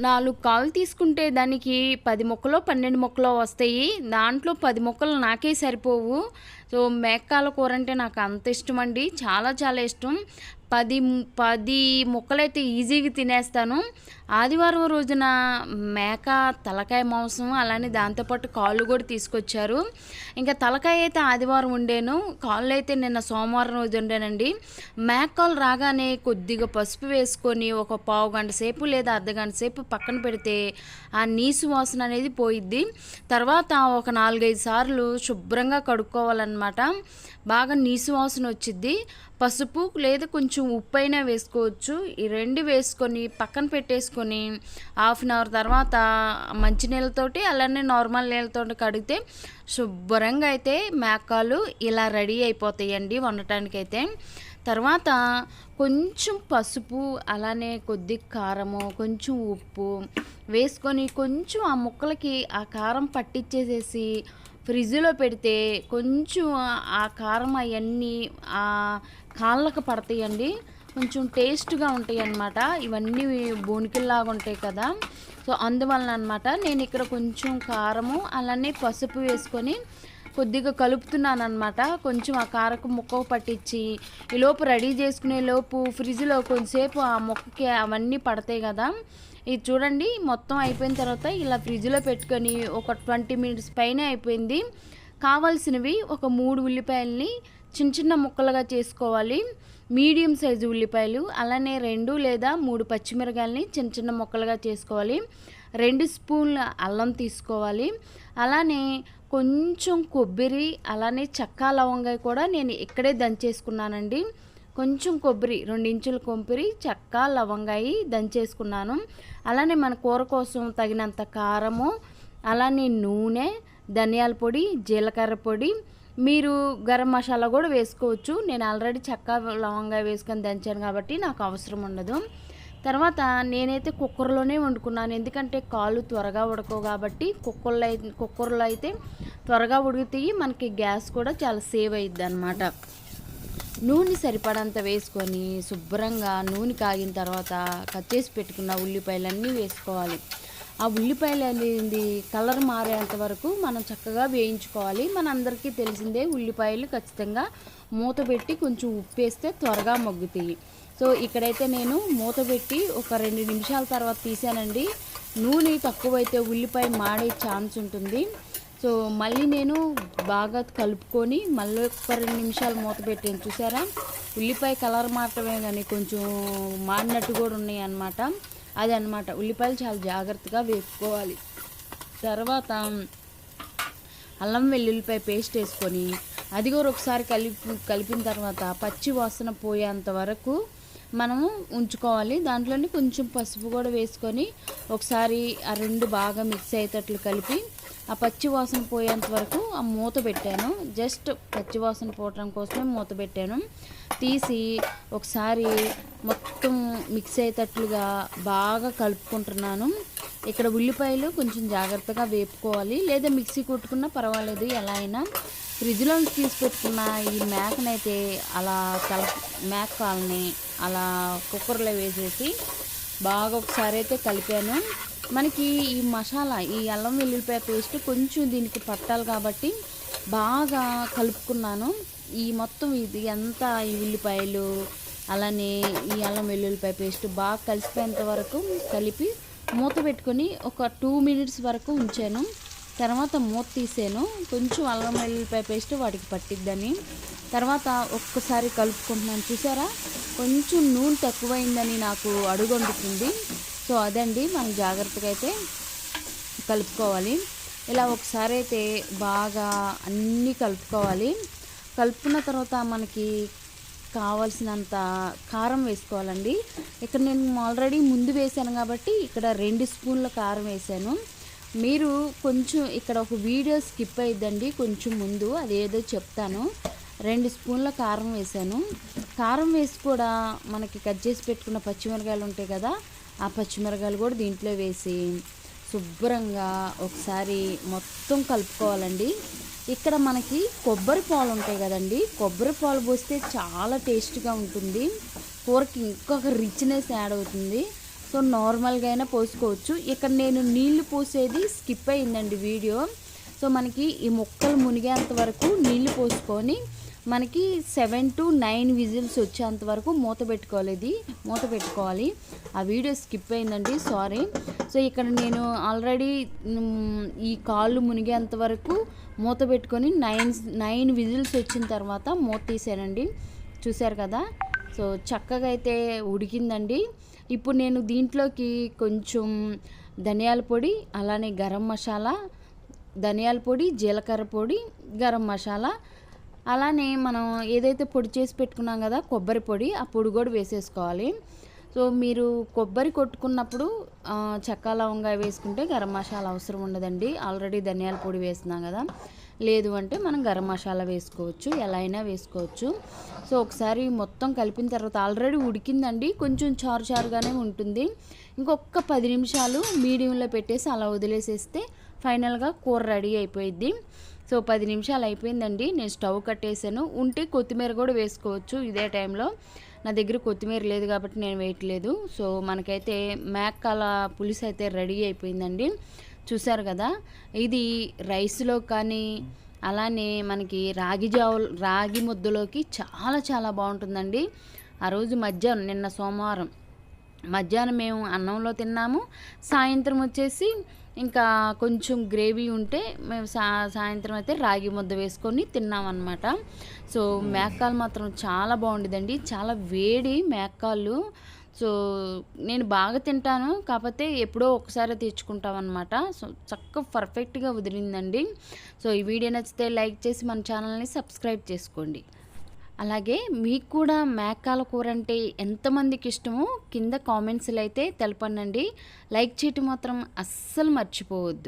నాలుగు కాళ్ళు తీసుకుంటే దానికి పది మొక్కలో పన్నెండు మొక్కలో వస్తాయి. దాంట్లో పది మొక్కలు నాకే సరిపోవు. సో మేకాల కూర అంటే నాకు అంత ఇష్టం అండి చాలా చాలా ఇష్టం. పది పది ముక్కలైతే ఈజీగా తినేస్తాను. ఆదివారం రోజున మేక తలకాయ మాంసం అలానే దాంతోపాటు కాళ్ళు కూడా తీసుకొచ్చారు. ఇంకా తలకాయ అయితే ఆదివారం ఉండేను. కాళ్ళు అయితే నిన్న సోమవారం రోజు ఉండేనండి. మేక కాళ్ళు రాగానే కొద్దిగా పసుపు వేసుకొని ఒక పావు గంట సేపు లేదా అర్ధ గంట సేపు పక్కన పెడితే ఆ నీసు వాసన అనేది పోయిద్ది. తర్వాత ఒక నాలుగైదు సార్లు శుభ్రంగా కడుక్కోవాలన్నమాట బాగా నీసు వాసన వచ్చిద్ది. పసుపు లేదా కొంచెం ఉప్పు అయినా వేసుకోవచ్చు. ఈ రెండు వేసుకొని పక్కన పెట్టేసుకొని హాఫ్ అన్ అవర్ తర్వాత మంచినీళ్ళతోటి అలానే నార్మల్ నీళ్ళతో కడిగితే శుభ్రంగా అయితే మేకాలు ఇలా రెడీ అయిపోతాయండి వండటానికైతే. తర్వాత కొంచెం పసుపు అలానే కొద్ది కారము కొంచెం ఉప్పు వేసుకొని కొంచెం ఆ ముక్కలకి ఆ కారం పట్టించేసేసి ఫ్రిడ్జ్లో పెడితే కొంచెం ఆ కారం అవన్నీ ఆ కాళ్ళకు పడతాయండి. కొంచెం టేస్ట్గా ఉంటాయి అన్నమాట ఇవన్నీ బోనికిల్లాగా ఉంటాయి కదా. సో అందువలన అనమాట నేను ఇక్కడ కొంచెం కారము అలానే పసుపు వేసుకొని కొద్దిగా కలుపుతున్నాను అనమాట కొంచెం ఆ కారకు ముక్క పట్టించి ఈ లోపు రెడీ చేసుకునే లోపు ఫ్రిడ్జ్లో కొంచెంసేపు ఆ ముక్కకి అవన్నీ పడతాయి కదా. ఇది చూడండి మొత్తం అయిపోయిన తర్వాత ఇలా ఫ్రిడ్జ్లో పెట్టుకొని ఒక ట్వంటీ మినిట్స్ పైన అయిపోయింది. కావాల్సినవి ఒక మూడు ఉల్లిపాయలని చిన్న చిన్న ముక్కలుగా చేసుకోవాలి. మీడియం సైజు ఉల్లిపాయలు అలానే రెండు లేదా మూడు పచ్చిమిరకాయలని చిన్న చిన్న ముక్కలుగా చేసుకోవాలి. రెండు స్పూన్ల అల్లం తీసుకోవాలి. అలానే కొంచెం కొబ్బరి అలానే చక్కా లవంగాయ కూడా నేను ఇక్కడే దంచేసుకున్నానండి. కొంచెం కొబ్బరి రెండు ఇంచుల కొబ్బరి చెక్క లవంగాయి దంచేసుకున్నాను. అలానే మన కూర కోసం తగినంత కారము అలానే నూనె ధనియాల పొడి జీలకర్ర పొడి. మీరు గరం మసాలా కూడా వేసుకోవచ్చు. నేను ఆల్రెడీ చెక్క లవంగా వేసుకొని దంచాను కాబట్టి నాకు అవసరం ఉండదు. తర్వాత నేనైతే కుక్కర్లోనే వండుకున్నాను. ఎందుకంటే కాళ్ళు త్వరగా ఉడకవు కాబట్టి కుక్కర్లో అయితే కుక్కర్లో అయితే త్వరగా ఉడుకుతాయి. మనకి గ్యాస్ కూడా చాలా సేవ్ అయ్యిద్ది అనమాట నూనె సరిపడంత వేసుకొని శుభ్రంగా నూనె కాగిన తర్వాత కట్ చేసి పెట్టుకున్న ఉల్లిపాయలన్నీ వేసుకోవాలి. ఆ ఉల్లిపాయలు అనేది కలర్ మారేంత వరకు మనం చక్కగా వేయించుకోవాలి. మనందరికీ తెలిసిందే ఉల్లిపాయలు ఖచ్చితంగా మూత పెట్టి కొంచెం ఉప్పు వేస్తే త్వరగా మగ్గుతాయి. సో ఇక్కడైతే నేను మూత పెట్టి ఒక రెండు నిమిషాల తర్వాత తీసానండి. నూనె తక్కువైతే ఉల్లిపాయ మాడే ఛాన్స్ ఉంటుంది. సో మళ్ళీ నేను బాగా కలుపుకొని మళ్ళీ ఒక రెండు నిమిషాలు మూత పెట్టాను. చూసారా? ఉల్లిపాయ కలర్ మాత్రమే కానీ కొంచెం మాడినట్టు కూడా ఉన్నాయి అన్నమాట. అది అనమాట ఉల్లిపాయలు చాలా జాగ్రత్తగా వేపుకోవాలి. తర్వాత అల్లం వెల్లుల్లిపాయ పేస్ట్ వేసుకొని అది కూడా ఒకసారి కలిపి కలిపిన తర్వాత పచ్చి వాసన పోయేంత వరకు మనము ఉంచుకోవాలి. దాంట్లోనే కొంచెం పసుపు కూడా వేసుకొని ఒకసారి ఆ రెండు బాగా మిక్స్ అయ్యేటట్లు కలిపి ఆ పచ్చి వాసన పోయేంత వరకు ఆ మూత పెట్టాను. జస్ట్ పచ్చి వాసన పోవటం కోసమే మూత పెట్టాను. తీసి ఒకసారి మొత్తం మిక్స్ అయ్యేటట్లుగా బాగా కలుపుకుంటున్నాను. ఇక్కడ ఉల్లిపాయలు కొంచెం జాగ్రత్తగా వేపుకోవాలి. లేదా మిక్సీ కొట్టుకున్నా పర్వాలేదు ఎలా అయినా. ఫ్రిడ్జ్లో తీసి పెట్టుకున్న ఈ మేకనైతే అలా కల మేక కాలని అలా కుక్కర్లో వేసేసి బాగా ఒకసారి అయితే కలిపాను. మనకి ఈ మసాలా ఈ అల్లం వెల్లుల్లిపాయ పేస్ట్ కొంచెం దీనికి పట్టాలి కాబట్టి బాగా కలుపుకున్నాను. ఈ మొత్తం ఇది ఎంత ఈ ఉల్లిపాయలు అలానే ఈ అల్లం వెల్లుల్లిపాయ పేస్ట్ బాగా కలిసిపోయేంత వరకు కలిపి మూత పెట్టుకొని ఒక టూ మినిట్స్ వరకు ఉంచాను. తర్వాత మూత తీసాను. కొంచెం అల్లం వెల్లుల్లిపాయ పేస్ట్ వాటికి పట్టిద్దని. తర్వాత ఒక్కసారి కలుపుకుంటున్నాను. చూసారా? కొంచెం నూనె తక్కువైందని నాకు అడుగొండుతుంది సో అదండి. మనం జాగ్రత్తగా అయితే కలుపుకోవాలి. ఇలా ఒకసారి అయితే బాగా అన్నీ కలుపుకోవాలి. కలుపుకున్న తర్వాత మనకి కావలసినంత కారం వేసుకోవాలండి. ఇక్కడ నేను ఆల్రెడీ ముందు వేసాను కాబట్టి ఇక్కడ రెండు స్పూన్ల కారం వేసాను. మీరు కొంచెం ఇక్కడ ఒక వీడియో స్కిప్ అయిద్దండి కొంచెం ముందు అదేదో చెప్తాను. రెండు స్పూన్ల కారం వేసాను. కారం వేసి కూడా మనకి కట్ చేసి పెట్టుకున్న పచ్చిమిరకాయలు ఉంటాయి కదా ఆ పచ్చిమిరకాయలు కూడా దీంట్లో వేసి శుభ్రంగా ఒకసారి మొత్తం కలుపుకోవాలండి. ఇక్కడ మనకి కొబ్బరి పాలు ఉంటాయి కదండి. కొబ్బరి పాలు పోస్తే చాలా టేస్ట్గా ఉంటుంది. కూరకి ఇంకొక రిచ్నెస్ యాడ్ అవుతుంది. సో నార్మల్గా అయినా పోసుకోవచ్చు. ఇక్కడ నేను నీళ్ళు పోసేది స్కిప్ అయిందండి వీడియో. సో మనకి ఈ మొక్కలు మునిగేంత వరకు నీళ్ళు పోసుకొని మనకి సెవెన్ టు నైన్ విజిల్స్ వచ్చేంత వరకు మూత పెట్టుకోవాలి ఇది మూత పెట్టుకోవాలి. ఆ వీడియో స్కిప్ అయిందండి సారీ సో ఇక్కడ నేను ఆల్రెడీ ఈ కాళ్ళు మునిగేంత వరకు మూత పెట్టుకొని నైన్ నైన్ విజిల్స్ వచ్చిన తర్వాత మూత తీసానండి. చూశారు కదా? సో చక్కగా అయితే ఉడికిందండి. ఇప్పుడు నేను దీంట్లోకి కొంచెం ధనియాల పొడి అలానే గరం మసాలా ధనియాల పొడి జీలకర్ర పొడి గరం మసాలా అలానే మనం ఏదైతే పొడి చేసి పెట్టుకున్నాం కదా కొబ్బరి పొడి ఆ పొడి కూడా వేసేసుకోవాలి. సో మీరు కొబ్బరి కొట్టుకున్నప్పుడు చెక్క లవంగా వేసుకుంటే గరం మసాలా అవసరం ఉండదండి. ఆల్రెడీ ధనియాల పొడి వేస్తున్నాం కదా. లేదు అంటే మనం గరం మసాలా వేసుకోవచ్చు ఎలా అయినా వేసుకోవచ్చు. సో ఒకసారి మొత్తం కలిపిన తర్వాత ఆల్రెడీ ఉడికిందండి. కొంచెం చారు చారుగానే ఉంటుంది. ఇంకొక పది నిమిషాలు మీడియంలో పెట్టేసి అలా వదిలేసేస్తే ఫైనల్గా కూర రెడీ అయిపోయిద్ది. సో పది నిమిషాలు అయిపోయిందండి. నేను స్టవ్ కట్టేసాను ఉంటే కొత్తిమీర కూడా వేసుకోవచ్చు ఇదే టైంలో. నా దగ్గర కొత్తిమీర లేదు కాబట్టి నేను వేయట్లేదు. సో మనకైతే మేకల పులుసు అయితే రెడీ అయిపోయిందండి. చూసారు కదా? ఇది రైస్లో కానీ అలానే మనకి రాగి జావు రాగి ముద్దలోకి చాలా చాలా బాగుంటుందండి. ఆ రోజు మధ్యాహ్నం నిన్న సోమవారం. మధ్యాహ్నం మేము అన్నంలో తిన్నాము. సాయంత్రం వచ్చేసి ఇంకా కొంచెం గ్రేవీ ఉంటే మేము సా సాయంత్రం అయితే రాగి ముద్ద వేసుకొని తిన్నామన్నమాట. సో మేకాలు మాత్రం చాలా బాగుండేదండి. చాలా వేడి మేకాళ్ళు సో నేను బాగా తింటాను. కాకపోతే ఎప్పుడో ఒకసారి తెచ్చుకుంటాం అనమాట సో చక్కగా పర్ఫెక్ట్గా వదిలిందండి. సో ఈ వీడియో నచ్చితే లైక్ చేసి మన ఛానల్ని సబ్స్క్రైబ్ చేసుకోండి. అలాగే మీకు కూడా మేకాల కూర అంటే ఎంతమందికి ఇష్టమో కింద కామెంట్స్లో అయితే తెలపండి లైక్ చేయటం మాత్రం అస్సలు మర్చిపోవద్దు.